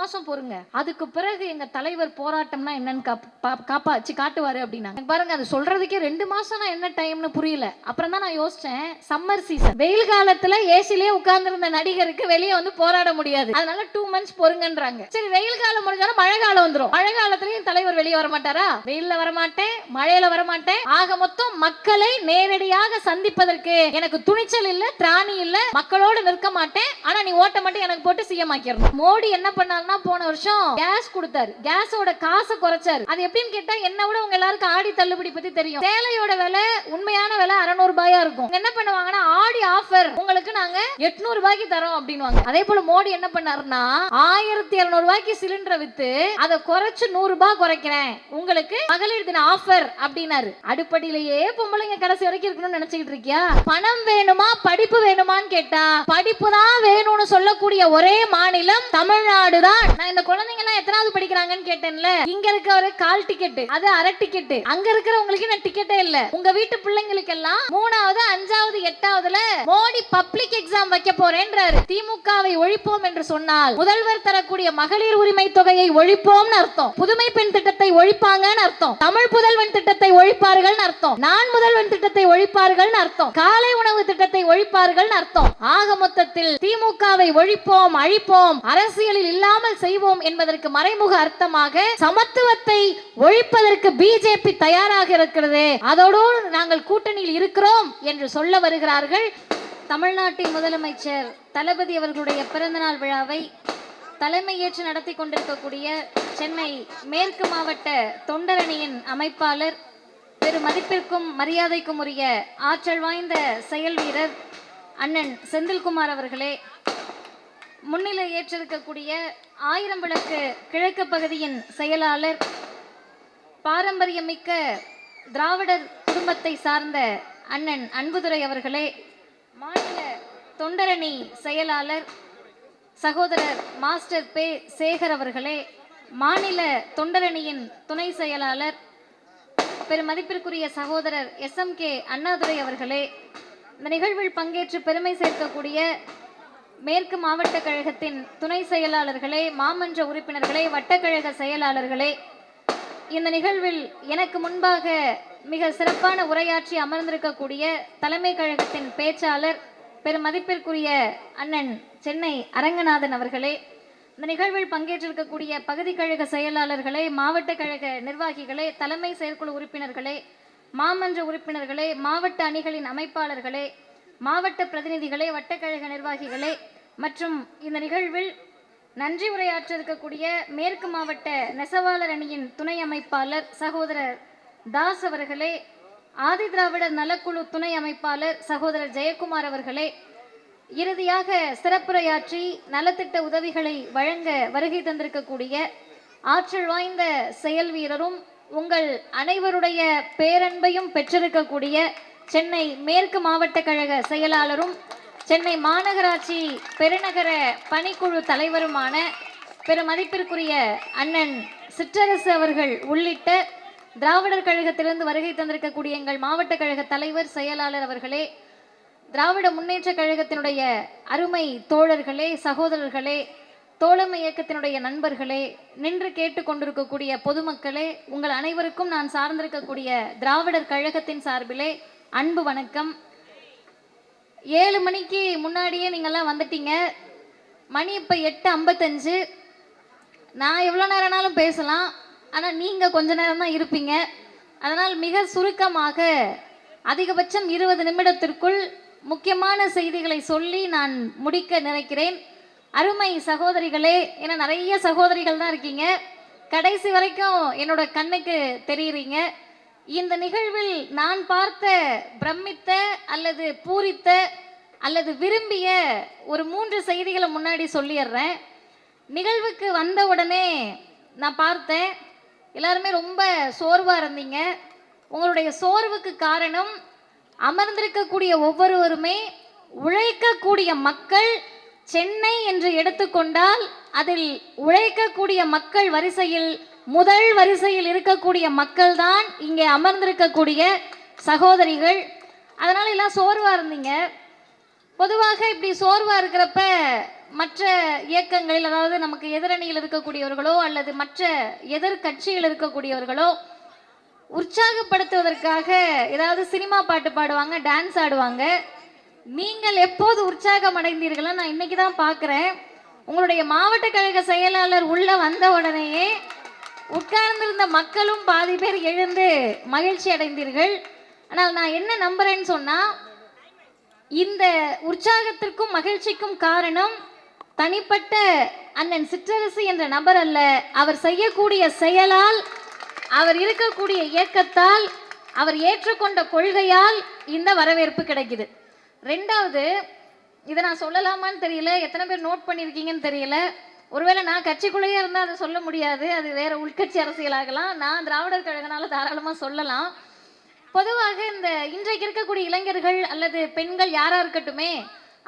மாசம் பொறுங்க. அதுக்கு பிறகு எங்க தலைவர் போராட்டம்னா என்னன்னு காப்- காப்பாச்சு காட்டுவாரு அப்படின்னா. பாருங்க அது சொல்றதுக்கே ரெண்டு மாசம்னா என்ன டைம்னு புரியல. அப்புறம் தான் நான் யோசிச்சேன் சம்மர் சீசன் வெயில் காலத்துல ஏசிலேயே உட்கார்ந்திருந்த நடிகருக்கு வெளியே வந்து போராட முடியாது. அதனால டூ மந்த்ஸ் பொறுங்கன்றாங்க. சரி வெயில் காலம் முடிஞ்சாலும் மழை காலம் வந்துடும் மழை காலத்துலயும் தலைவர் வெளியே வர மாட்டாரா வெயில்ல வர மாட்டேன் மழையில வர மாட்டேன் ஆக மொத்தம் மக்களை நேரடியாக சந்திப்பதற்கு எனக்கு துணிச்சல் இல்ல திராணி இல்ல மக்களோடு நிற்க மாட்டேன். ஆனா நீ ஓட்ட மட்டும் எனக்கு போட்டு சிஎம் ஆக்கிடணும். மோடி என்ன பண்ணாருன்னா போன வருஷம் கேஸ் கொடுத்தாரு. கேஸோட காசை குறைச்சாரு. அது எப்படின்னு கேட்டா என்ன விட உங்க எல்லாருக்கும் ஆடி தள்ளுபடி பத்தி தெரியும். சேலையோட விலை உண்மையான விலை அறநூறு ரூபாயா இருக்கும் என்ன பண்ணுவாங்கன்னா ஆடி ஆஃபர் உங்களுக்கு நாங்க எட்நூறு ரூபாய்க்கு தரோம் அப்படின்னு அதே போல மோடி என்ன பண்ணாருன்னா ஆயிரத்தி இருநூறு ரூபாய்க்கு சிலிண்டரை வித்து அதை குறைச்சு நூறு ரூபாய் குறைக்கிறேன். உங்களுக்கு மகளிர் தின ஆஃபர் அப்படின்னாரு. அடுப்படியிலேயே பொம்பளைங்க கடைசி வரைக்கும் இருக்கணும்னு நினைச்சுக்கிட்டு இருக்கியா? பணம் வேணுமா படிப்பு வேணுமான்னு கேட்டா படிப்பு தான் வேணும்னு சொல்லக்கூடிய ஒரே மாநிலம் தமிழ்நாடு தான். நான் இந்த குழந்தைங்க எல்லாம் எத்தனாவது படிக்கிறாங்கன்னு கேட்டேன்ல. இங்க இருக்க ஒரு கால் டிக்கெட் அது அரை டிக்கெட் அங்க இருக்கிறவங்களுக்கு நான் டிக்கெட்டே இல்ல. உங்க வீட்டு பிள்ளைங்களுக்கு எல்லாம் மூணாவது அஞ்சாவது எட்டாவதுல மோடி பப்ளிக் எக்ஸாம் வைக்க போறேன்றாரு. திமுகவை ஒழிப்போம் என்று சொன்னால் முதல்வர் தரக்கூடிய மகளிர் உரிமை தொகையை ஒழிப்போம்னு அர்த்தம். புதுமை பெண் திட்டத்தை ஒழிப்பாங்கன்னு அர்த்தம். தமிழ் புதல்வன் திட்டத்தை ஒழிப்பார்கள்னு அர்த்தம். நான் முதல்வன் திட்டத்தை ஒழிப்பார்கள் அர்த்தம். காலை உணவு திட்டத்தை ஒழிப்பார்கள் அர்த்தம். ஆக மொத்தத்தில் திமுகவை ஒழிப்போம் அழிப்போம். அரசியலில் இல்லாமல் செய்வோம் என்பதற்கு மறைமுக அர்த்தமாக சமத்துவத்தை ஒழிப்பதற்கு பிஜேபி தயாராக இருக்கிறது. அதோடு நாங்கள் கூட்டணியில் இருக்கிறோம் என்று சொல்ல வருகிறார்கள் தமிழ்நாட்டின் முதலமைச்சர். தளபதி அவர்களுடைய பிறந்தநாள் விழாவை தலைமையேற்று நடத்தி கொண்டிருக்கக்கூடிய சென்னை மேற்கு மாவட்ட தொண்டரணியின் அமைப்பாளர் பெரு மதிப்பிற்கும் மரியாதைக்கும் உரிய ஆற்றல் வாய்ந்த செயல் வீரர் அண்ணன் செந்தில்குமார் அவர்களே முன்னிலை ஏற்றிருக்கக்கூடிய ஆயிரம் விளக்கு கிழக்கு பகுதியின் செயலாளர் பாரம்பரியமிக்க திராவிடர் குடும்பத்தை சார்ந்த அண்ணன் அன்புதுரை அவர்களே மாநில தொண்டரணி செயலாளர் சகோதரர் மாஸ்டர் பே சேகர் அவர்களே மாநில தொண்டரணியின் துணை செயலாளர் பெருமதிப்பிற்குரிய சகோதரர் எஸ் எம் கே அண்ணாதுரை அவர்களே இந்த நிகழ்வில் பங்கேற்று பெருமை சேர்க்கக்கூடிய மேற்கு மாவட்ட கழகத்தின் துணை செயலாளர்களே மாமன்ற உறுப்பினர்களே வட்டக்கழக செயலாளர்களே இந்த நிகழ்வில் எனக்கு முன்பாக மிக சிறப்பான உரையாற்றி அமர்ந்திருக்கக்கூடிய தலைமை கழகத்தின் பேச்சாளர் பெருமதிப்பிற்குரிய அண்ணன் சென்னை அரங்கநாதன் அவர்களே இந்த நிகழ்வில் பங்கேற்றிருக்கக்கூடிய பகுதி கழக செயலாளர்களே மாவட்ட கழக நிர்வாகிகளே தலைமை செயற்குழு உறுப்பினர்களே மாமன்ற உறுப்பினர்களே மாவட்ட அணிகளின் அமைப்பாளர்களே மாவட்ட பிரதிநிதிகளே வட்டக்கழக நிர்வாகிகளே மற்றும் இந்த நிகழ்வில் நன்றி உரையாற்ற இருக்கக்கூடிய மேற்கு மாவட்ட நெசவாளர் அணியின் துணை அமைப்பாளர் சகோதரர் தாஸ் அவர்களே ஆதிதிராவிடர் நலக்குழு துணை அமைப்பாளர் சகோதரர் ஜெயக்குமார் அவர்களே இறுதியாக சிறப்புரையாற்றி நலத்திட்ட உதவிகளை வழங்க வருகை தந்திருக்கக்கூடிய ஆற்றல் வாய்ந்த செயல் வீரரும் உங்கள் அனைவருடைய பேரன்பையும் பெற்றிருக்கக்கூடிய சென்னை மேற்கு மாவட்ட கழக செயலாளரும் சென்னை மாநகராட்சி பெருநகர பணிக்குழு தலைவருமான பெருமதிப்பிற்குரிய அண்ணன் சிற்றரசு அவர்கள் உள்ளிட்ட திராவிடர் கழகத்திலிருந்து வருகை தந்திருக்கக்கூடிய எங்கள் மாவட்ட கழக தலைவர் செயலாளர் அவர்களே திராவிட முன்னேற்ற கழகத்தினுடைய அருமை தோழர்களே சகோதரர்களே தோழமை இயக்கத்தினுடைய நண்பர்களே நின்று கேட்டுக்கொண்டிருக்கக்கூடிய பொதுமக்களே உங்கள் அனைவருக்கும் நான் சார்ந்திருக்கக்கூடிய திராவிடர் கழகத்தின் சார்பிலே அன்பு வணக்கம். ஏழு மணிக்கு முன்னாடியே நீங்கள்லாம் வந்துட்டீங்க. மணி இப்போ எட்டு ஐம்பத்தஞ்சு. நான் எவ்வளோ நேரம்னாலும் பேசலாம். ஆனால் நீங்கள் கொஞ்ச நேரம் தான் இருப்பீங்க. அதனால் மிக சுருக்கமாக அதிகபட்சம் இருபது நிமிடத்திற்குள் முக்கியமான செய்திகளை சொல்லி நான் முடிக்க நினைக்கிறேன். அருமை சகோதரிகளே ஏன்னா நிறைய சகோதரிகள் தான் இருக்கீங்க. கடைசி வரைக்கும் என்னோட கண்ணுக்கு தெரியுறீங்க. இந்த நிகழ்வில் நான் பார்த்த பிரமித்த அல்லது பூரித்த அல்லது விரும்பிய ஒரு மூன்று செய்திகளை முன்னாடி சொல்லிடுறேன். நிகழ்வுக்கு வந்த உடனே நான் பார்த்தேன். எல்லாருமே ரொம்ப சோர்வாக இருந்தீங்க. உங்களுடைய சோர்வுக்கு காரணம் அமர்ந்திருக்கக்கூடிய ஒவ்வொருவருமே உழைக்கக்கூடிய மக்கள் சென்னை என்று எடுத்துக்கொண்டால் அதில் உழைக்கக்கூடிய மக்கள் வரிசையில் முதல் வரிசையில் இருக்கக்கூடிய மக்கள் தான் இங்கே அமர்ந்திருக்கக்கூடிய சகோதரிகள். அதனால் எல்லாம் சோர்வாக இருந்தீங்க. பொதுவாக இப்படி சோர்வாக இருக்கிறப்ப மற்ற இயக்கங்களில் அதாவது நமக்கு எதிரணியில் இருக்கக்கூடியவர்களோ அல்லது மற்ற எதிர்கட்சியில் இருக்கக்கூடியவர்களோ உற்சாகப்படுத்துவதற்காக ஏதாவது சினிமா பாட்டு பாடுவாங்க டான்ஸ் ஆடுவாங்க. நீங்கள் எப்போது உற்சாகம் அடைந்தீர்களோ நான் இன்னைக்கு தான் பார்க்குறேன் உங்களுடைய மாவட்ட கழக செயலாளர் உள்ள வந்த உடனேயே உட்கார்ந்திருந்த மக்களும் பாதி பேர் எழுந்து மகிழ்ச்சி அடைந்தீர்கள். ஆனால் நான் என்ன நம்புறேன்னு சொன்னா இந்த உற்சாகத்திற்கும் மகிழ்ச்சிக்கும் காரணம் தனிப்பட்ட அண்ணன் சிற்றரசு என்ற நபர் அல்ல. அவர் செய்யக்கூடிய செயலால் அவர் இருக்கக்கூடிய இயக்கத்தால் அவர் ஏற்றுக்கொண்ட கொள்கையால் இந்த வரவேற்பு கிடைக்குது. ரெண்டாவது இதை நான் சொல்லலாமான்னு தெரியல. எத்தனை பேர் நோட் பண்ணியிருக்கீங்கன்னு தெரியல. ஒருவேளை நான் கட்சிக்குள்ளேயே இருந்தால் அதை சொல்ல முடியாது. அது வேற உள்கட்சி அரசியலாகலாம். நான் திராவிடர் கழகனால தாராளமாக சொல்லலாம். பொதுவாக இந்த இன்றைக்கு இருக்கக்கூடிய இளைஞர்கள் அல்லது பெண்கள் யாராக இருக்கட்டுமே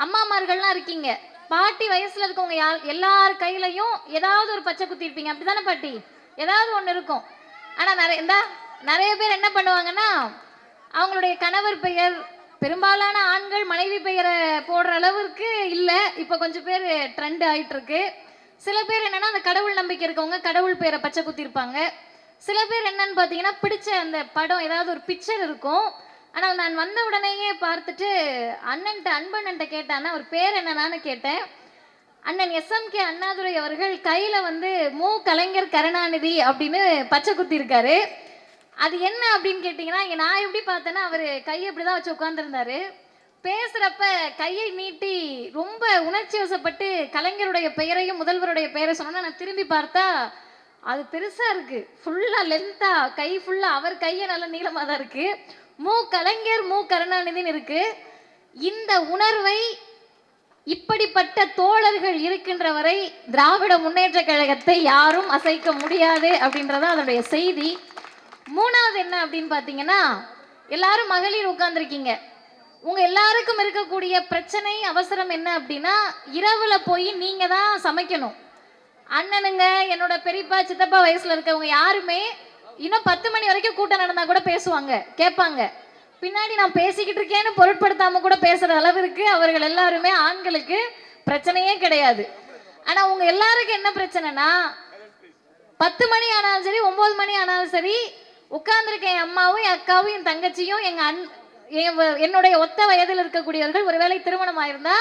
அம்மாமார்கள்லாம் இருக்கீங்க. பாட்டி வயசுல இருக்கவங்க யார் எல்லார் கையிலையும் ஏதாவது ஒரு பச்சை குத்தி இருப்பீங்க. அப்படிதானே பாட்டி? ஏதாவது ஒன்று இருக்கும். ஆனால் நிறைய இந்தா நிறைய பேர் என்ன பண்ணுவாங்கன்னா அவங்களுடைய கணவர் பெயர் பெரும்பாலான ஆண்கள் மனைவி பெயரை போடுற அளவிற்கு இல்லை. இப்போ கொஞ்சம் பேர் ட்ரெண்ட் ஆயிட்டு இருக்கு சில பேர் என்னன்னா அந்த கடவுள் நம்பிக்கை இருக்கவங்க கடவுள் பேரை பச்சை குத்திருப்பாங்க. சில பேர் என்னன்னு பார்த்தீங்கன்னா பிடிச்ச அந்த படம் ஏதாவது ஒரு பிக்சர் இருக்கும். ஆனால் நான் வந்த உடனேயே பார்த்துட்டு அண்ணன்ட்ட அன்பண்ணன்ட்ட கேட்டான்னா அவர் பேர் என்னன்னு கேட்டேன். அண்ணன் எஸ்எம்கே அண்ணாதுரை அவர்கள் கையில் வந்து மு. கலைஞர் கருணாநிதி அப்படின்னு பச்சை குத்திருக்காரு. அது என்ன அப்படின்னு கேட்டிங்கன்னா இங்கே நான் எப்படி பார்த்தேன்னா அவர் கையை இப்படி தான் வச்சு உட்காந்துருந்தாரு பேசுறப்ப கையை நீட்டி ரொம்ப உணர்ச்சி வசப்பட்டு கலைஞருடைய பெயரையும் முதல்வருடைய பெயரை சொன்னா நான் திரும்பி பார்த்தா அது பெருசா இருக்கு. ஃபுல்லா லென்த்தா கை ஃபுல்லா அவர் கையை நல்ல நீளமா தான் இருக்கு. மு. கலைஞர் மு. கருணாநிதின்னு இருக்கு. இந்த உணர்வை இப்படிப்பட்ட தோழர்கள் இருக்கின்ற வரை திராவிட முன்னேற்ற கழகத்தை யாரும் அசைக்க முடியாது அப்படின்றத அதனுடைய செய்தி. மூணாவது என்ன அப்படின்னு பார்த்தீங்கன்னா எல்லாரும் மகளிர் உட்கார்ந்துருக்கீங்க. உங்க எல்லாருக்கும் இருக்கக்கூடிய பிரச்சனை அவசரம் என்ன அப்படின்னா இரவுல போய் நீங்க தான் சமைக்கணும். அண்ணனுங்க என்னோட பெரியப்பா சித்தப்பா வயசுல இருக்கவங்க யாருமே இன்னும் பத்து மணி வரைக்கும் கூட்டம் நடந்தா கூட பேசுவாங்க கேட்பாங்க. பின்னாடி நான் பேசிக்கிட்டு இருக்கேன்னு பொருட்படுத்தாம கூட பேசுற அளவிற்கு அவர்கள் எல்லாருமே ஆண்களுக்கு பிரச்சனையே கிடையாது. ஆனா உங்க எல்லாருக்கும் என்ன பிரச்சனைனா பத்து மணி ஆனாலும் சரி ஒன்பது மணி ஆனாலும் சரி உட்கார்ந்துருக்க என் அம்மாவும் என் அக்காவும் என் தங்கச்சியும் எங்க அண் என்னுடைய ஒத்த வயதில் இருக்கக்கூடியவர்கள் ஒருவேளை திருமணம் ஆயிருந்தா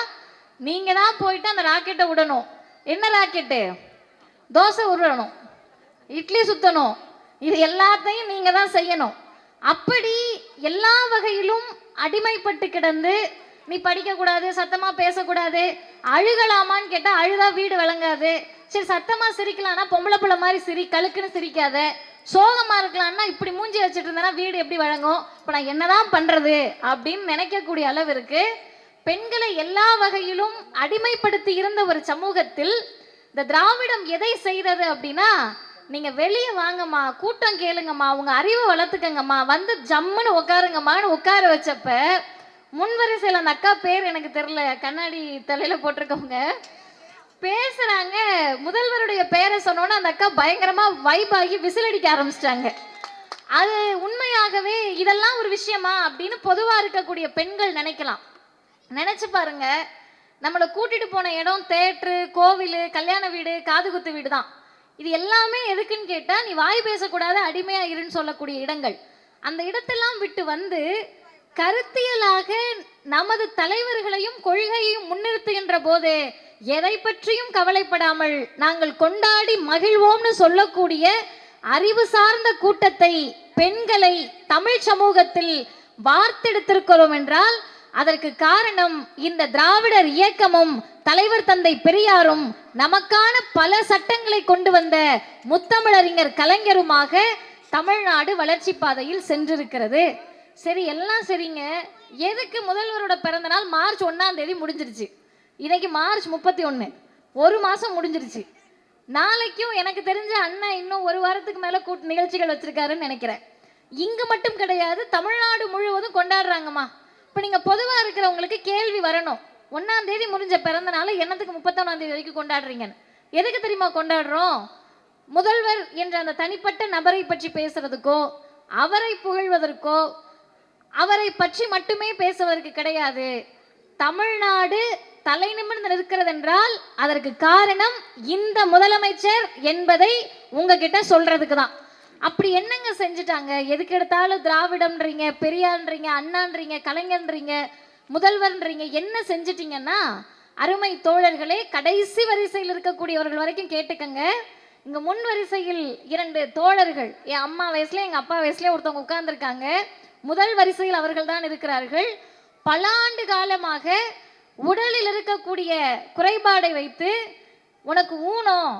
நீங்க தான் போயிட்டு அந்த ராக்கெட்டை விடணும். என்ன ராக்கெட்டு தோசை உருடணும் இட்லி சுத்தணும். இது எல்லாத்தையும் நீங்க தான் செய்யணும். அப்படி எல்லா வகையிலும் அடிமைப்பட்டு கிடந்து நீ படிக்கக்கூடாது சத்தமா பேசக்கூடாது அழுகலாமான்னு கேட்டா அழுதா வீடு விளங்காது. சரி சத்தமா சிரிக்கலாம்னா பொம்பளை பிள்ளை மாதிரி சிரி கழுக்குன்னு சிரிக்காத. சோகமா இருக்கலாம்னா இப்படி மூஞ்சி வச்சுட்டு இருந்தேன்னா வீடு எப்படி வழங்கும்? இப்போ நான் என்னதான் பண்றது அப்படின்னு நினைக்கக்கூடிய அளவிற்கு பெண்களை எல்லா வகையிலும் அடிமைப்படுத்தி இருந்த ஒரு சமூகத்தில் இந்த திராவிடம் எதை செய்தது அப்படின்னா நீங்க வெளியே வாங்கம்மா கூட்டம் கேளுங்கம்மா உங்க அறிவை வளர்த்துக்கங்கம்மா வந்து ஜம்முன்னு உட்காருங்கம்மான்னு உட்கார வச்சப்ப முன்வரிசையில் அந்த அக்கா பேர் எனக்கு தெரியல கண்ணாடி தலையில போட்டிருக்கவங்க. பேசுறாங்க முதல்வருடைய பெயரை சொன்னோன்னே அந்த அக்கா பயங்கரமா வைப் ஆகி விசில் அடிக்க ஆரம்பிச்சிட்டாங்க. அது உண்மையாகவே இதெல்லாம் ஒரு விஷயமா அப்படின்னு பொதுவா இருக்கக்கூடிய பெண்கள் நினைக்கலாம். நினைச்சு பாருங்க. நம்மளை கூட்டிட்டு போன இடம் தேட்ரு கோவில் கல்யாண வீடு காதுகுத்து வீடு தான். இது எல்லாமே எதுக்குன்னு கேட்டா நீ வாய் பேசக்கூடாது அடிமையா இருன்னு சொல்லக்கூடிய இடங்கள். அந்த இடத்தெல்லாம் விட்டு வந்து கருத்தியலாக நமது தலைவர்களையும் கொள்கையையும் முன்னிறுத்துகின்ற போது எதை பற்றியும் கவலைப்படாமல் நாங்கள் கொண்டாடி மகிழ்வோம்னு சொல்லக்கூடிய அறிவு சார்ந்த கூட்டத்தை பெண்களை தமிழ் சமூகத்தில் வார்த்தெடுத்திருக்கிறோம் என்றால் அதற்கு காரணம் இந்த திராவிடர் இயக்கமும் தலைவர் தந்தை பெரியாரும் நமக்கான பல சட்டங்களை கொண்டு வந்த முத்தமிழறிஞர் கலைஞருமாக தமிழ்நாடு வளர்ச்சி பாதையில் சென்றிருக்கிறது. சரி எல்லாம் சரிங்க. எதுக்கு முதல்வரோட பிறந்த நாள் மார்ச் ஒன்னாம் தேதி முடிஞ்சிருச்சு? இன்னைக்கு மார்ச் முப்பத்தி ஒன்று ஒரு மாதம் முடிஞ்சிருச்சு. நாளைக்கும் எனக்கு தெரிஞ்ச அண்ணன் இன்னும் ஒரு வாரத்துக்கு மேலே கூட்டு நிகழ்ச்சிகள் வச்சுருக்காருன்னு நினைக்கிறேன். இங்கே மட்டும் கிடையாது தமிழ்நாடு முழுவதும் கொண்டாடுறாங்கம்மா. இப்போ நீங்கள் பொதுவாக இருக்கிறவங்களுக்கு கேள்வி வரணும். ஒன்றாம் தேதி முடிஞ்ச பிறந்த நாள் என்னத்துக்கு முப்பத்தொன்னாம் தேதி வரைக்கும் கொண்டாடுறீங்கன்னு. எதுக்கு தெரியுமா கொண்டாடுறோம்? முதல்வர் என்ற அந்த தனிப்பட்ட நபரை பற்றி பேசுறதுக்கோ அவரை புகழ்வதற்கோ அவரை பற்றி மட்டுமே பேசுவதற்கு கிடையாது. தமிழ்நாடு தலை நிமிர்ந்து நிற்கிறதென்றால் அதற்கு காரணம் இந்த முதலமைச்சர் என்பதை உங்ககிட்ட சொல்றதுக்கு தான். அப்படி என்னங்க செஞ்சுட்டாங்க? எதுக்கு எடுத்தாலும் திராவிடம்ன்றீங்க பெரியான்றீங்க அண்ணான்றீங்க கலைஞர்ன்றீங்க முதல்வர்ன்றீங்க என்ன செஞ்சிட்டீங்கன்னா அருமை தோழர்களே கடைசி வரிசையில் இருக்கக்கூடியவர்கள் வரைக்கும் கேட்டுக்கங்க. இங்க முன் வரிசையில் இரண்டு தோழர்கள் என் அம்மா வயசுல எங்க அப்பா வயசுல ஒருத்தவங்க உட்கார்ந்துருக்காங்க. முதல் வரிசையில் அவர்கள் தான் இருக்கிறார்கள். பல ஆண்டு காலமாக உடலில் இருக்கக்கூடிய குறைபாடை வைத்து உனக்கு ஊனம்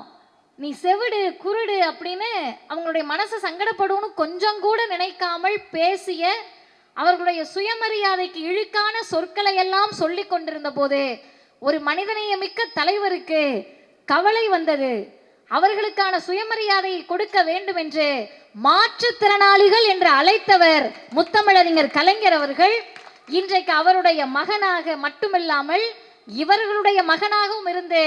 நீ செவிடு குருடு அப்படின்னு அவங்களுடைய மனசு சங்கடப்படும்னு கொஞ்சம் கூட நினைக்காமல் பேசிய அவர்களுடைய சுயமரியாதைக்கு இழுக்கான சொற்களை எல்லாம் சொல்லி கொண்டிருந்த போது ஒரு மனிதநேயமிக்க தலைவருக்கு கவலை வந்தது. அவர்களுக்கான சுயமரியாதையை கொடுக்க வேண்டும் என்று மாற்றுத்திறனாளிகள் என்று அழைத்தவர் முத்தமிழறிஞர் கலைஞர் அவர்கள். இன்றைக்கு அவருடைய மகனாக மட்டுமில்லாமல் இவர்களுடைய மகனாகவும் இருந்து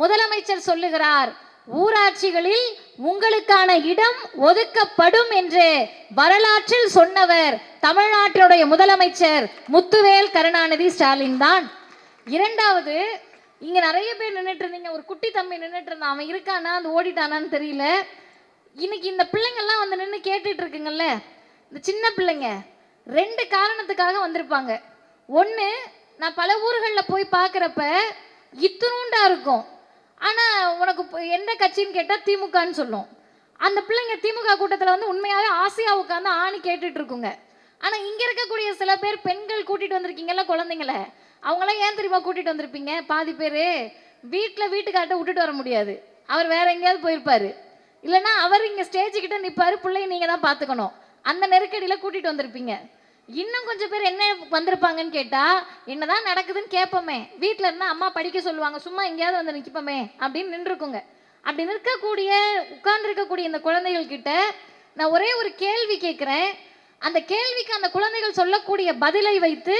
முதலமைச்சர் சொல்லுகிறார் ஊராட்சிகளில் உங்களுக்கான இடம் ஒதுக்கப்படும் என்று வரலாற்றில் சொன்னவர் தமிழ்நாட்டினுடைய முதலமைச்சர் முத்துவேல் கருணாநிதி ஸ்டாலின் தான். இரண்டாவது இங்க நிறைய பேர் நின்னுட்டு இருந்தீங்க. ஒரு குட்டி தம்பி நின்னுட்டு இருந்தான். அவன் இருக்கானா? அந்த ஓடிட்டானான்னு தெரியல. இன்னைக்கு இந்த பிள்ளைங்கள்லாம் வந்து நின்று கேட்டுட்டு இருக்குங்கல்ல இந்த சின்ன பிள்ளைங்க ரெண்டு காரணத்துக்காக வந்திருப்பாங்க. ஒன்று நான் பல ஊர்களில் போய் பார்க்குறப்ப இத்தினூண்டா இருக்கும். ஆனால் உனக்கு இப்போ எந்த கட்சின்னு கேட்டால் திமுகன்னு சொல்லும். அந்த பிள்ளைங்க திமுக கூட்டத்தில் வந்து உண்மையாகவே ஆசையாக உட்காந்து ஆணி கேட்டுட்டு இருக்குங்க. ஆனால் இங்கே இருக்கக்கூடிய சில பேர் பெண்கள் கூட்டிகிட்டு வந்திருக்கீங்கல்ல குழந்தைங்கள? அவங்களாம் ஏன் தெரியுமா கூட்டிகிட்டு வந்திருப்பீங்க? பாதி பேர் வீட்டில் வீட்டுக்கார்ட்ட விட்டுட்டு வர முடியாது. அவர் வேற எங்கேயாவது போயிருப்பார். இல்லைன்னா அவர் இங்கே ஸ்டேஜுக்கிட்ட நிற்பார் நிற்பாரு பிள்ளைய நீங்கள் தான் பார்த்துக்கணும் அந்த நெருக்கடியில் கூட்டிகிட்டு வந்திருப்பீங்க. இன்னும் கொஞ்சம் பேர் என்ன வந்திருப்பாங்கன்னு கேட்டால் என்னதான் நடக்குதுன்னு கேட்போமே வீட்டில் இருந்தால் அம்மா படிக்க சொல்லுவாங்க. சும்மா எங்கேயாவது வந்து நிற்போமே அப்படின்னு நின்றுக்குங்க அப்படி நிற்கக்கூடிய உட்கார்ந்துருக்கக்கூடிய இந்த குழந்தைகள் கிட்ட நான் ஒரே ஒரு கேள்வி கேட்குறேன். அந்த கேள்விக்கு அந்த குழந்தைகள் சொல்லக்கூடிய பதிலை வைத்து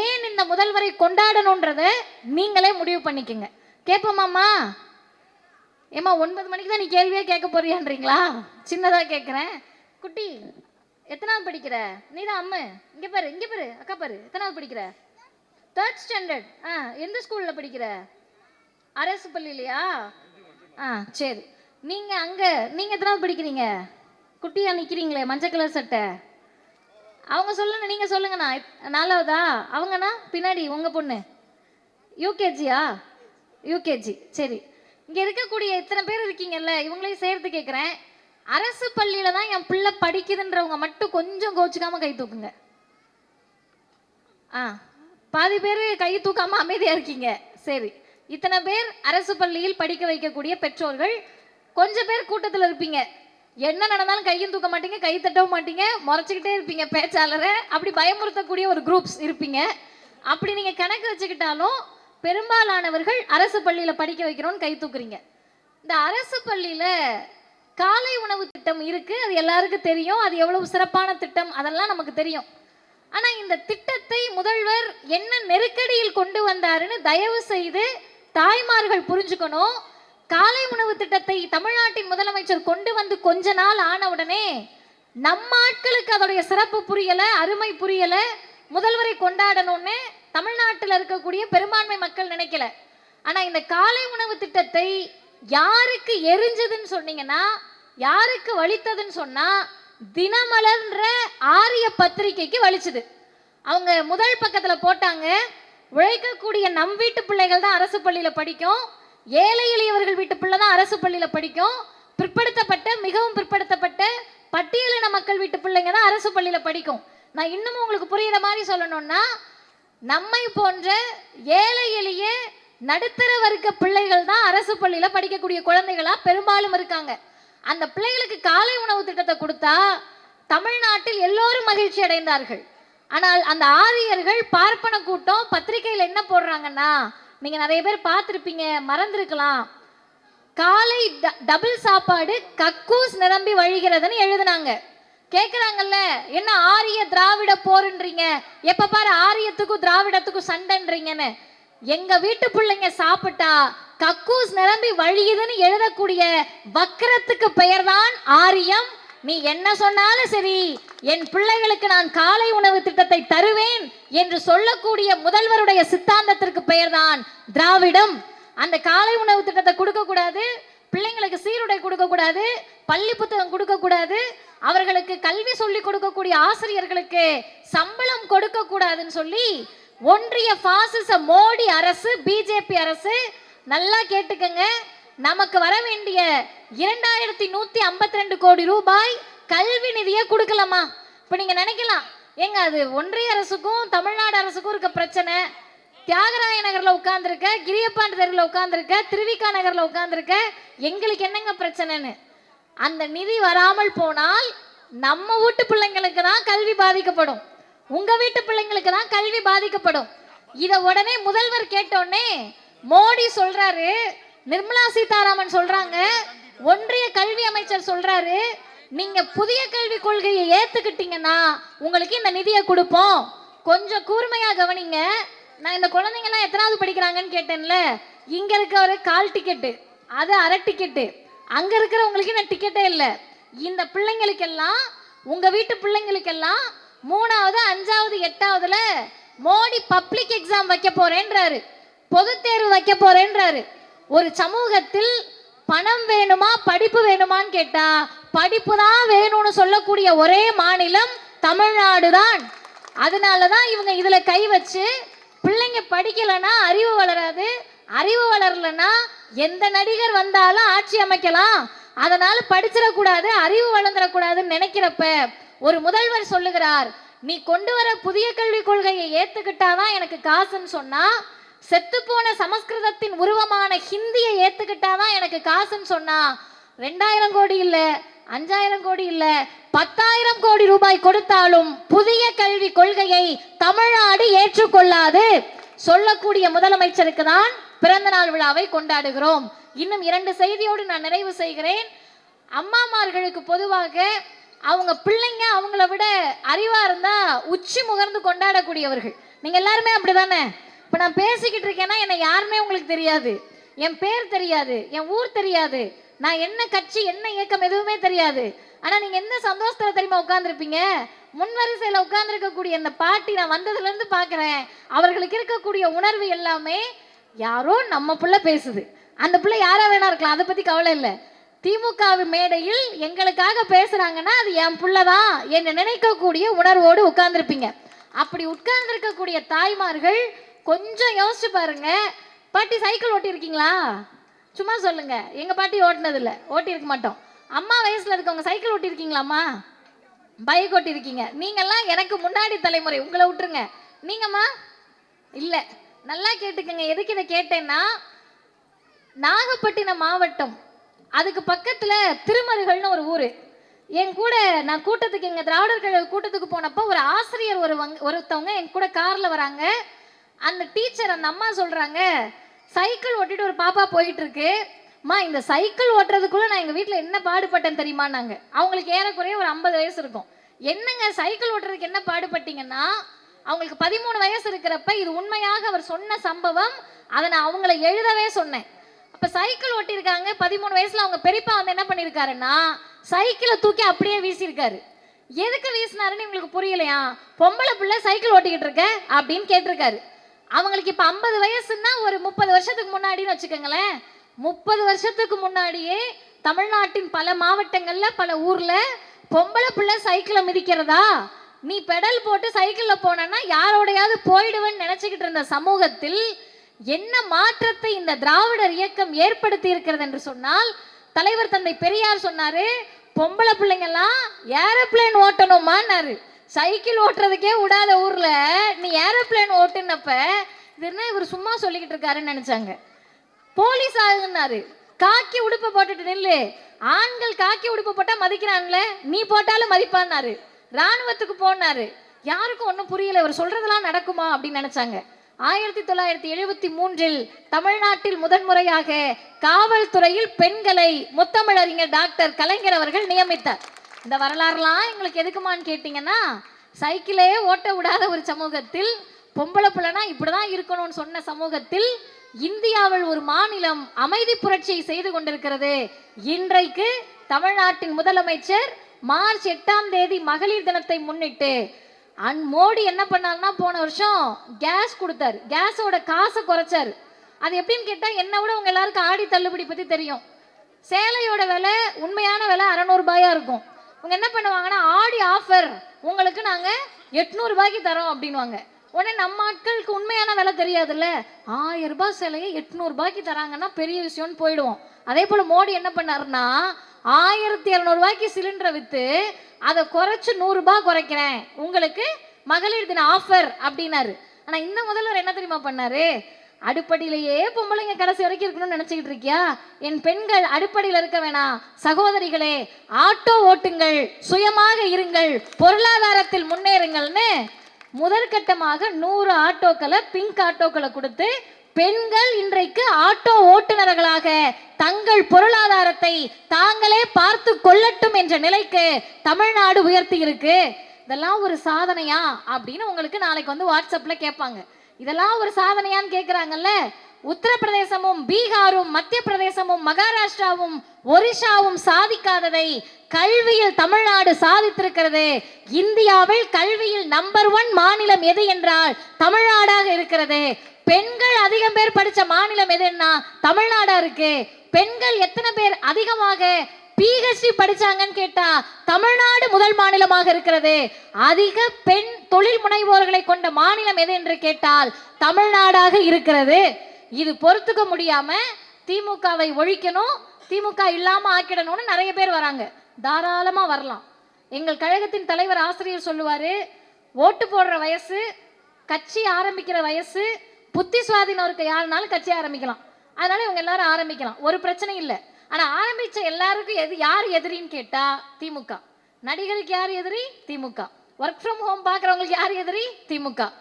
ஏன் இந்த முதல்வரை கொண்டாடணுன்றத நீங்களே முடிவு பண்ணிக்கங்க. கேட்போமாம்மா ஏம்மா ஒன்பது மணிக்கு தான் நீ கேள்வியே கேட்க போறியான்றீங்களா? சின்னதாக கேட்குறேன். குட்டி எத்தனாவது படிக்கிற? நீ தான் அம்மு. இங்கே பாரு இங்கே பாரு அக்கா பாரு எத்தனாவது படிக்கிற? தேர்ட் ஸ்டாண்டர்ட் ஆ எந்த ஸ்கூலில் படிக்கிற? அரசு பள்ளியிலையா? ஆ சரி. நீங்கள் அங்கே நீங்கள் எத்தனாவது படிக்கிறீங்க? குட்டியாக நிற்கிறீங்களே மஞ்சள் கலர் சட்டை. அவங்க சொல்லுங்க நீங்கள் சொல்லுங்கண்ணா நாலாவதா? அவங்கண்ணா? பின்னாடி உங்கள் பொண்ணு. யூகேஜியா? யூகேஜி. சரி. இங்கே இருக்கக்கூடிய இத்தனை பேர் இருக்கீங்கல்ல இவங்களையும் சேர்த்து கேட்குறேன் அரசு பள்ளியில தான் என் பிள்ளை படிக்குதுன்றவங்க மட்டும் கொஞ்சம் கோச்சிக்காம கை தூக்குங்க. ஆ பாதி பேர் கை தூக்காம அமைதியா இருக்கீங்க. சரி இத்தனை பேர் அரசு பள்ளியில் படிக்க வைக்கக்கூடிய பெற்றோர்கள் கொஞ்சம் பேர் கூட்டத்தில் இருப்பீங்க. என்ன நடந்தாலும் கையும் தூக்க மாட்டீங்க கை தட்டவும் மாட்டீங்க முறைச்சிக்கிட்டே இருப்பீங்க பேச்சாளரை. அப்படி பயமுறுத்தக்கூடிய ஒரு குரூப்ஸ் இருப்பீங்க. அப்படி நீங்க கணக்கு வச்சுக்கிட்டாலும் பெரும்பாலானவர்கள் அரசு பள்ளியில படிக்க வைக்கிறோன்னு கை தூக்குறீங்க. இந்த அரசு பள்ளியில காலை உணவு திட்டம் இருக்கு அது எல்லாருக்கும் தெரியும். அது எவ்வளவு சிறப்பான திட்டம்? அதெல்லாம் நமக்கு தெரியும். ஆனா இந்த திட்டத்தை முதல்வர் என்ன நெருக்கடியில் கொண்டு வந்தாருன்னு தயவு செய்து தாய்மார்கள் புரிஞ்சுக்கணும். காலை உணவு திட்டத்தை தமிழ்நாட்டின் முதலமைச்சர் கொண்டு வந்து கொஞ்ச நாள் ஆன உடனே நம்ம ஆட்களுக்கு அதோடைய சிறப்பு புரியல அருமை புரியல. முதல்வரை கொண்டாடணும்னு தமிழ்நாட்டில் இருக்கக்கூடிய பெரும்பான்மை மக்கள் நினைக்கல. ஆனா இந்த காலை உணவு திட்டத்தை யாருக்கு எரிஞ்சதுன்னு சொன்னீங்கன்னா யாருக்கு வலித்ததுன்னு சொன்னா தினமலர்ன்ற ஆரிய பத்திரிக்கைக்கு வலிச்சுது. அவங்க முதல் பக்கத்துல போட்டாங்க உழைக்கக்கூடிய நம் வீட்டு பிள்ளைகள் தான் அரசு பள்ளியில படிக்கும் ஏழை எளியவர்கள் வீட்டு பிள்ளை தான் அரசு பள்ளியில படிக்கும் பிற்படுத்தப்பட்ட மிகவும் பிற்படுத்தப்பட்ட பட்டியலின மக்கள் வீட்டு பிள்ளைங்க தான் அரசு பள்ளியில படிக்கும். நான் இன்னமும் உங்களுக்கு புரியுற மாதிரி சொல்லணும்னா நம்மை போன்ற ஏழை எளிய நடுத்தர வர்க்க பிள்ளைகள் தான் அரசு பள்ளியில் படிக்கக்கூடிய குழந்தைகளா பெரும்பாலும் இருக்காங்க. அந்த பிள்ளைகளுக்கு காலை உணவு திட்டத்தை கொடுத்தா தமிழ்நாட்டில் எல்லோரும் மகிழ்ச்சி அடைந்தார்கள். ஆனால் அந்த ஆரியர்கள் பார்ப்பன கூட்டம் பத்திரிகையில் என்ன போடுறாங்கன்னா நீங்கள் நிறைய பேர் பார்த்துருப்பீங்க மறந்துருக்கலாம். காலை ட- டபுள் சாப்பாடு கக்கூஸ் நிரம்பி வழிகிறதுன்னு எழுதுனாங்க. கேட்குறாங்கல்ல என்ன ஆரிய திராவிட போருன்றீங்க? எப்போ பாரு ஆரியத்துக்கும் திராவிடத்துக்கும் சண்டைன்றீங்கன்னு. எங்க வீட்டு பிள்ளைங்க சாப்பிட்டா கக்கூஸ் நிரம்பி வழியுதுன்னு எழுதக்கூடிய வக்கரத்துக்கு பெயர்தான் ஆரியம். நீ என்ன சொன்னாலும் சரி என் பிள்ளைகளுக்கு நான் காலை உணவு திட்டத்தை தருவேன் என்று சொல்லக்கூடிய முதல்வருடைய சித்தாந்தத்திற்கு பெயர்தான் திராவிடம். அந்த காலை உணவு திட்டத்தை கொடுக்க கூடாது பிள்ளைங்களுக்கு சீருடை கொடுக்க கூடாது பள்ளி புத்தகம் கொடுக்க கூடாது அவர்களுக்கு கல்வி சொல்லி கொடுக்கக்கூடிய ஆசிரியர்களுக்கு சம்பளம் கொடுக்க கூடாதுன்னு சொல்லி ஒன்றிய பாசிச மோடி அரசு பிஜேபி அரசு நல்லா கேட்டுக்கங்க. நமக்கு வர வேண்டிய இரண்டாயிரத்தி நூத்தி ஐம்பத்தி ரெண்டு கோடி ரூபாய் கல்வி நிதியை கொடுக்கலாமா? இப்ப நீங்க நினைக்கலாம் ஏங்க அது ஒன்றிய அரசுக்கும் தமிழ்நாடு அரசுக்கும் இருக்க பிரச்சனை. தியாகராய நகர்ல உட்கார்ந்துருக்க கிரியப்பாண்டு தெருவில் உட்கார்ந்துருக்க திருவிக்கா நகர்ல உட்கார்ந்துருக்க எங்களுக்கு என்னங்க பிரச்சனைன்னு? அந்த நிதி வராமல் போனால் நம்ம வீட்டு பிள்ளைங்களுக்கு தான் கல்வி பாதிக்கப்படும். உங்க வீட்டு பிள்ளைங்களுக்கு தான் கல்வி பாதிக்கப்படும். இத உடனே முதல்வர் கேட்டோடனே மோடி சொல்றாரு நிர்மலா சீதாராமன் சொல்றாங்க ஒன்றிய கல்வி அமைச்சர் சொல்றாரு நீங்க புதிய கல்விக் கொள்கையை ஏத்துக்கிட்டீங்கன்னா உங்களுக்கு இந்த நிதியை கொடுப்போம். கொஞ்சம் கூர்மையா கவனிங்க. நான் இந்த குழந்தைங்கலாம் எத்தனாவது படிக்கிறாங்கன்னு கேட்டேன்ல இங்க இருக்கவரு கால் டிக்கெட்டு அது அரை டிக்கெட்டு. அங்க இருக்கிறவங்களுக்கு நான் டிக்கெட்டே இல்லை. இந்த பிள்ளைங்களுக்கெல்லாம் உங்க வீட்டு பிள்ளைங்களுக்கெல்லாம் மூணாவது அஞ்சாவது எட்டாவதுல மோடி பப்ளிக் எக்ஸாம் வைக்க போறேன்றாரு. பொது தேர்வு வைக்க போறேன்றாரு. ஒரு சமூகத்தில் பணம் வேணுமா படிப்பு வேணுமான்னு கேட்டா படிப்பு தான் வேணும்னு சொல்லக்கூடிய ஒரே மாநிலம் தமிழ்நாடு தான். அதனால தான் இவங்க இதுல கை வச்சு பிள்ளைங்க படிக்கலைன்னா அறிவு வளராது அறிவு வளரலன்னா எந்த நடிகர் வந்தாலும் ஆட்சி அமைக்கலாம். அதனால படிச்சிடக்கூடாது அறிவு வளர்ந்துடக்கூடாதுன்னு நினைக்கிறப்ப ஒரு முதல்வர் சொல்லுகிறார் நீ கொண்டு வர புதிய கல்விக் கொள்கையை ஏத்துக்கிட்டாதான் எனக்கு காசுன்னு சொன்னா செத்துப்போன சமஸ்கிருதத்தின் உருவமான ஹிந்தியை ஏத்துக்கிட்டாதான் எனக்கு காசுன்னு சொன்னா ரெண்டாயிரம் கோடி இல்ல அஞ்சாயிரம் கோடி இல்ல பத்தாயிரம் கோடி ரூபாய் கொடுத்தாலும் புதிய கல்வி கொள்கையை தமிழ்நாடு ஏற்றுக்கொள்ளாது. சொல்லக்கூடிய முதலமைச்சருக்கு தான் பிறந்த நாள் விழாவை கொண்டாடுகிறோம். இன்னும் இரண்டு செய்தியோடு நான் நிறைவு செய்கிறேன். அம்மாமார்களுக்கு பொதுவாக அவங்க பிள்ளைங்க அவங்கள விட அறிவாக இருந்தால் உச்சி முகர்ந்து கொண்டாடக்கூடியவர்கள். நீங்கள் எல்லாருமே அப்படிதானே? இப்போ நான் பேசிக்கிட்டு இருக்கேன்னா என்னை யாருமே உங்களுக்கு தெரியாது. என் பேர் தெரியாது என் ஊர் தெரியாது நான் என்ன கட்சி என்ன இயக்கம் எதுவுமே தெரியாது. ஆனால் நீங்கள் என்ன சந்தோஷத்தில் தெரியுமா உட்காந்துருப்பீங்க முன்வரிசையில் உட்காந்துருக்கக்கூடிய இந்த பாட்டி நான் வந்ததுலேருந்து பார்க்குறேன் அவர்களுக்கு இருக்கக்கூடிய உணர்வு எல்லாமே யாரோ நம்ம பிள்ளை பேசுது. அந்த பிள்ளை யாராக வேணா இருக்கலாம் அதை பற்றி கவலை இல்லை. திமுக மேடையில் எங்களுக்காக பேசுறாங்கன்னா அது என் புள்ள என்னை நினைக்கக்கூடிய உணர்வோடு உட்கார்ந்துருப்பீங்க. அப்படி உட்கார்ந்துருக்கக்கூடிய தாய்மார்கள் கொஞ்சம் யோசிச்சு பாருங்க. பாட்டி சைக்கிள் ஓட்டியிருக்கீங்களா? சும்மா சொல்லுங்க. எங்க பாட்டி ஓட்டினது இல்லை ஓட்டியிருக்க மாட்டோம். அம்மா வயசுல இருக்கவங்க சைக்கிள் ஓட்டியிருக்கீங்களாம்மா? பைக் ஓட்டியிருக்கீங்க. நீங்கெல்லாம் எனக்கு முன்னாடி தலைமுறை. உங்களை விட்டுருங்க. நீங்கம்மா? இல்லை. நல்லா கேட்டுக்கங்க. எதுக்கு இதை கேட்டேன்னா நாகப்பட்டினம் மாவட்டம் அதுக்கு பக்கத்துல திருமருகல்னு ஒரு ஊர். என் கூட நான் கூட்டத்துக்கு எங்க திராவிடர் கழக கூட்டத்துக்கு போனப்போ ஒரு ஆசிரியர் ஒரு ஒருத்தவங்க என் கூட கார்ல வராங்க. அந்த டீச்சர் அந்த அம்மா சொல்றாங்க சைக்கிள் ஓட்டிட்டு ஒரு பாப்பா போயிட்டு இருக்கு அம்மா இந்த சைக்கிள் ஓட்டுறதுக்குள்ள நான் எங்க வீட்டில் என்ன பாடுபட்டேன் தெரியுமான்னாங்க. அவங்களுக்கு ஏறக்குறைய ஒரு ஐம்பது வயசு இருக்கும். என்னங்க சைக்கிள் ஓட்டுறதுக்கு என்ன பாடுபட்டீங்கன்னா அவங்களுக்கு பதிமூணு வயசு இருக்கிறப்ப இது உண்மையாக அவர் சொன்ன சம்பவம். அதை நான் அவங்கள எழுதவே சொன்னேன். அப்ப சைக்கிள் ஓட்டியிருக்காங்க. பதிமூணு வயசுல அவங்க பெரியப்பா வந்து என்ன பண்ணிருக்காருன்னா சைக்கிளை தூக்கி அப்படியே வீசியிருக்காரு. எதுக்கு வீசினாருன்னு உங்களுக்கு புரியலையா? பொம்பளை பிள்ளை சைக்கிள் ஓட்டிக்கிட்டு இருக்க அப்படின்னு கேட்டிருக்காரு. அவங்களுக்கு இப்ப ஐம்பது வயசுன்னா ஒரு முப்பது வருஷத்துக்கு முன்னாடின்னு வச்சுக்கோங்களேன். முப்பது வருஷத்துக்கு முன்னாடியே தமிழ்நாட்டின் பல மாவட்டங்கள்ல பல ஊர்ல பொம்பளை பிள்ளை சைக்கிளை மிதிக்கிறதா? நீ பெடல் போட்டு சைக்கிளில் போனன்னா யாரோடையாவது போயிடுவேன்னு நினச்சிக்கிட்டு இருந்த சமூகத்தில் என்ன மாற்றத்தை இந்த திராவிடர் இயக்கம் ஏற்படுத்தி இருக்கிறது என்று சொன்னால் தலைவர் தந்தை பெரியார் சொன்னாரு பொம்பளை பிள்ளைங்கெல்லாம் ஏரோப்ளேன் ஓட்டணுமான்னாரு. சைக்கிள் ஓட்டுறதுக்கே விடாத ஊர்ல நீ ஏரோப்ளேன் ஓட்டுனப்ப இது என்ன இவர் சும்மா சொல்லிக்கிட்டு இருக்காருன்னு நினைச்சாங்க. போலீஸ் ஆகுனாரு. காக்கி உடுப்பை போட்டுட்டு நில்லு. ஆண்கள் காக்கி உடுப்பு போட்டா மதிக்கிறான்ல நீ போட்டாலும் மதிப்பான்னாரு. ராணுவத்துக்கு போனாரு. யாருக்கும் ஒன்றும் புரியல இவர் சொல்றதெல்லாம் நடக்குமா? அப்படின்னு நினைச்சாங்க. ஆயிரத்தி தொள்ளாயிரத்தி எழுபத்தி மூன்றில் தமிழ்நாட்டில் முதன்முறையாக காவல்துறையில் பெண்களை முத்தமிழறிஞர் டாக்டர் கலைஞர் அவர்கள் நியமித்தார். இந்த வரலாறுலாம் எங்களுக்கு எதுக்குமான்னு கேட்டிங்கன்னா சைக்கிளே ஓட்ட விடாத ஒரு சமூகத்தில் பொம்பளை பிள்ளைனா இப்படிதான் இருக்கணும்னு சொன்ன சமூகத்தில் இந்தியாவில் ஒரு மாநிலம் அமைதி புரட்சியை செய்து கொண்டிருக்கிறது. இன்றைக்கு தமிழ்நாட்டின் முதலமைச்சர் மார்ச் எட்டாம் தேதி மகளிர் தினத்தை முன்னிட்டு அன் மோடி என்ன பண்ணாருன்னா போன வருஷம் கேஸ் கொடுத்தாரு. கேஸோட காசை குறைச்சாரு. அது எப்படின்னு கேட்டால் என்ன விட உங்க எல்லாருக்கும் ஆடி தள்ளுபடி பற்றி தெரியும். சேலையோட விலை உண்மையான விலை அறநூறுபாயாக இருக்கும். இவங்க என்ன பண்ணுவாங்கன்னா ஆடி ஆஃபர் உங்களுக்கு நாங்கள் எட்நூறுபாய்க்கு தரோம் அப்படின்வாங்க உடனே நம்ம ஆட்களுக்கு உண்மையான விலை தெரியாதுல்ல? ஆயிரம் ரூபாய் சிலையை எட்நூறுபாய்க்கு தராங்கன்னா பெரிய விஷயம்னு போயிடுவோம். அதே போல் மோடி என்ன பண்ணாருன்னா ஆயிரத்தி இரநூறுபாய்க்கு சிலிண்டரை விற்று அதை குறைச்சு நூறுரூபா குறைக்கிறேன். உங்களுக்கு மகளிர் தின ஆஃபர் அப்படின்னாரு. ஆனால் இந்த முதல்வர் என்ன தெரியுமா பண்ணாரு? அடுப்படியிலேயே பொம்பளைங்க கடைசி வரைக்கும் இருக்கணும்னு நினைச்சுக்கிட்டு இருக்கியா? என் பெண்கள் அடுப்படியில் இருக்க வேணாம். சகோதரிகளே ஆட்டோ ஓட்டுங்கள். சுயமாக இருங்கள். பொருளாதாரத்தில் முன்னேறுங்கள்னு முதற்கட்டமாக நூறு ஆட்டோக்களை பிங்க் ஆட்டோக்களை கொடுத்து பெண்கள் இன்றைக்கு ஆட்டோ ஓட்டுநர்களாக தங்கள் பொருளாதாரத்தை தாங்களே பார்த்து கொள்ளட்டும் என்ற நிலைக்கு தமிழ்நாடு உயர்த்தி இருக்கு இதெல்லாம் ஒரு சாதனையா அப்படின்னு உங்களுக்கு நாளைக்கு வந்து வாட்ஸ்அப்ல கேட்பாங்க. இதெல்லாம் ஒரு சாதனையான்னு கேட்குறாங்கல்ல உத்தரப்பிரதேசமும் பீகாரும் மத்திய பிரதேசமும் மகாராஷ்டிராவும் ஒரிசாவும் சாதிக்காததை கல்வியில் தமிழ்நாடு சாதித்திருக்கிறது. இந்தியாவில் கல்வியில் நம்பர் ஒன் மாநிலம் எது என்றால் தமிழ்நாடாக இருக்கிறது. பெண்கள் அதிகம் பேர் படிச்ச மாநிலம் எதுன்னா தமிழ்நாடா இருக்கு. பெண்கள் எத்தனை பேர் அதிகமாக பிஹெச்டி படிச்சாங்கன்னு கேட்டா தமிழ்நாடு முதல் மாநிலமாக இருக்கிறது. அதிக பெண் தொழில் முனைவோர்களை கொண்ட மாநிலம் எது என்று கேட்டால் தமிழ்நாடாக இருக்கிறது. இது பொறுத்துக்க முடியாம திமுகவை ஒழிக்கணும் திமுக இல்லாம ஆக்கிடணும்னு நிறைய பேர் வராங்க. தாராளமா வரலாம். எங்கள் கழகத்தின் தலைவர் ஆசிரியர் சொல்லுவாரு ஓட்டு போடுற வயசு கட்சி ஆரம்பிக்கிற வயசு புத்தி சுவாதீனம் இருக்க யாருனாலும் கட்சி ஆரம்பிக்கலாம். அதனால இவங்க எல்லாரும் ஆரம்பிக்கலாம். ஒரு பிரச்சனை இல்லை. ஆனா ஆரம்பிச்ச எல்லாருக்கும் எது யார் எதிரின்னு கேட்டா திமுக. நடிகருக்கு யார் எதிரி? திமுக. ஒர்க் ஃப்ரம் ஹோம் பார்க்குறவங்களுக்கு யார் எதிரி? திமுக.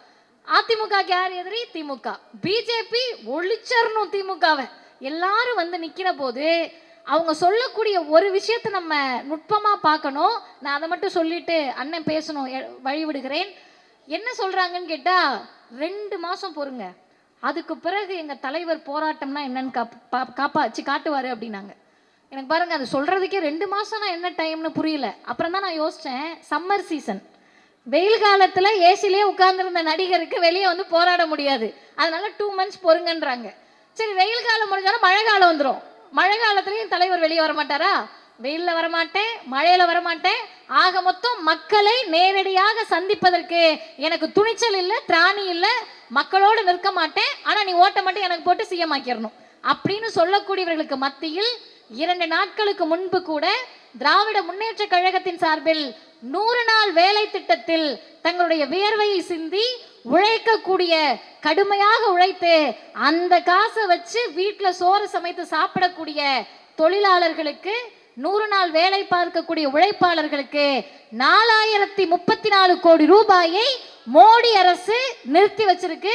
அதிமுக யார் எதிரி? திமுக. பிஜேபி ஒழிச்சரணும் திமுகவை. எல்லாரும் வந்து நிக்கிற போது அவங்க சொல்லக்கூடிய ஒரு விஷயத்தை நம்ம நுட்பமா பார்க்கணும் நான் அதை மட்டும் சொல்லிட்டு அண்ணன் பேசணும் எ- வழி விடுகிறேன் என்ன சொல்றாங்கன்னு கேட்டா ரெண்டு மாசம் பொறுங்க. அதுக்கு பிறகு எங்கள் தலைவர் போராட்டம்னா என்னன்னு காப்- பா- காப்பாச்சு காட்டுவார் அப்படின்னாங்க. எனக்கு பாருங்க அது சொல்கிறதுக்கே ரெண்டு மாசம்னா என்ன டைம்னு புரியல. அப்புறம் தான் நான் யோசித்தேன் சம்மர் சீசன் வெயில் காலத்தில் ஏசிலேயே உட்கார்ந்துருந்த நடிகருக்கு வெளியே வந்து போராட முடியாது. அதனால டூ மந்த்ஸ் பொறுங்கன்றாங்க. சரி வெயில் காலம் முடிஞ்சாலும் மழை காலம் வந்துடும் மழை காலத்துலேயும் தலைவர் வெளியே வர மாட்டாரா வெயில்ல வரமாட்டேன் மழையில வரமாட்டேன். ஆக மொத்தம் மக்களை நேரடியாக சந்திப்பதற்கு எனக்கு துணிச்சல் இல்லை திராணி இல்லை மக்களோடு நிற்க மாட்டேன். ஆனா நீ ஓட்ட மட்டும் எனக்கு போட்டு சிஎம் ஆக்கிடணும் அப்படின்னு சொல்லக்கூடியவர்களுக்கு மத்தியில் இரண்டு நாட்களுக்கு முன்பு கூட திராவிட முன்னேற்ற கழகத்தின் சார்பில் நூறு நாள் வேலை திட்டத்தில் தங்களுடைய வியர்வையை சிந்தி உழைக்கக்கூடிய கடுமையாக உழைத்து அந்த காசை வச்சு வீட்டில் சோறு சமைத்து சாப்பிடக்கூடிய தொழிலாளர்களுக்கு நூறு நாள் வேலை பார்க்கக்கூடிய உழைப்பாளர்களுக்கு நாலாயிரத்தி முப்பத்தி நாலு கோடி ரூபாயை மோடி அரசு நிறுத்தி வச்சிருக்கு.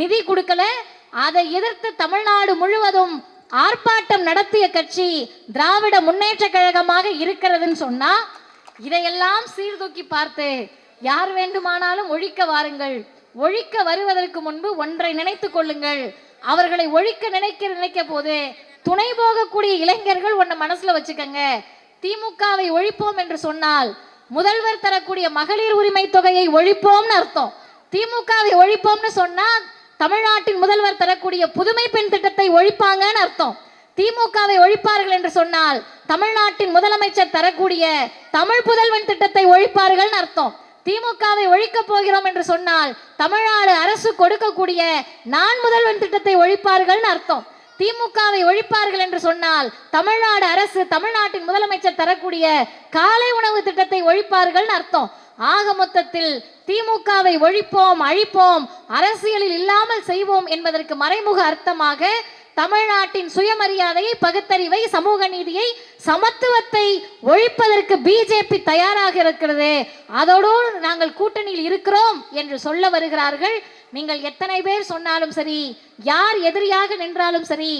நிதி கொடுக்கல. அதை எதிர்த்து தமிழ்நாடு முழுவதும் ஆர்ப்பாட்டம் நடத்திய கட்சி திராவிட முன்னேற்ற கழகமாக இருக்கிறதுன்னு சொன்னா இதையெல்லாம் சீர்தூக்கி பார்த்து யார் வேண்டுமானாலும் ஒழிக்க வாருங்கள். ஒழிக்க வருவதற்கு முன்பு ஒன்றை நினைத்துக் கொள்ளுங்கள். அவர்களை ஒழிக்க நினைக்க நினைக்க போது துணை போகக்கூடிய இளைஞர்கள் ஒன்றை மனசுல வச்சுக்கங்க. திமுகவை ஒழிப்போம் என்று சொன்னால் முதல்வர் தரக்கூடிய மகளிர் உரிமை தொகையை ஒழிப்போம்னு அர்த்தம். திமுகவை ஒழிப்போம்னு சொன்னா தமிழ்நாட்டின் முதல்வர் தரக்கூடிய புதுமை பெண் திட்டத்தை ஒழிப்பாங்கன்னு அர்த்தம். திமுகவை ஒழிப்பார்கள் என்று சொன்னால் தமிழ்நாட்டின் முதலமைச்சர் தரக்கூடிய தமிழ் புதல்வன் திட்டத்தை ஒழிப்பார்கள்னு அர்த்தம். திமுகவை ஒழிக்கப் போகிறோம் என்று சொன்னால் தமிழ்நாடு அரசு கொடுக்கக்கூடிய நான் முதல்வன் திட்டத்தை ஒழிப்பார்கள்னு அர்த்தம். திமுகவை ஒழிப்பார்கள் என்று சொன்னால் தமிழ்நாடு அரசு தமிழ்நாட்டின் முதலமைச்சர் தரக்கூடிய காலை உணவு திட்டத்தை ஒழிப்பார்கள்னு அர்த்தம். ஆக மொத்தத்தில் திமுகவை ஒழிப்போம் அழிப்போம் அரசியலில் இல்லாமல் செய்வோம் என்பதற்கு மறைமுக அர்த்தமாக தமிழ்நாட்டின் சுயமரியாதையை பகுத்தறிவை சமூக நீதியை சமத்துவத்தை ஒழிப்பதற்கு பிஜேபி தயாராக இருக்கிறது. அதோடு நாங்கள் கூட்டணியில் இருக்கிறோம் என்று சொல்ல வருகிறார்கள் நீங்கள் எத்தனை பேர் சொன்னாலும் சரி யார் எதிரியாக நின்றாலும் சரி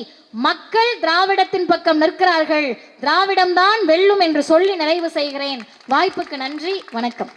மக்கள் திராவிடத்தின் பக்கம் நிற்கிறார்கள். திராவிடம்தான் வெல்லும் என்று சொல்லி நிறைவு செய்கிறேன். வாய்ப்புக்கு நன்றி வணக்கம்.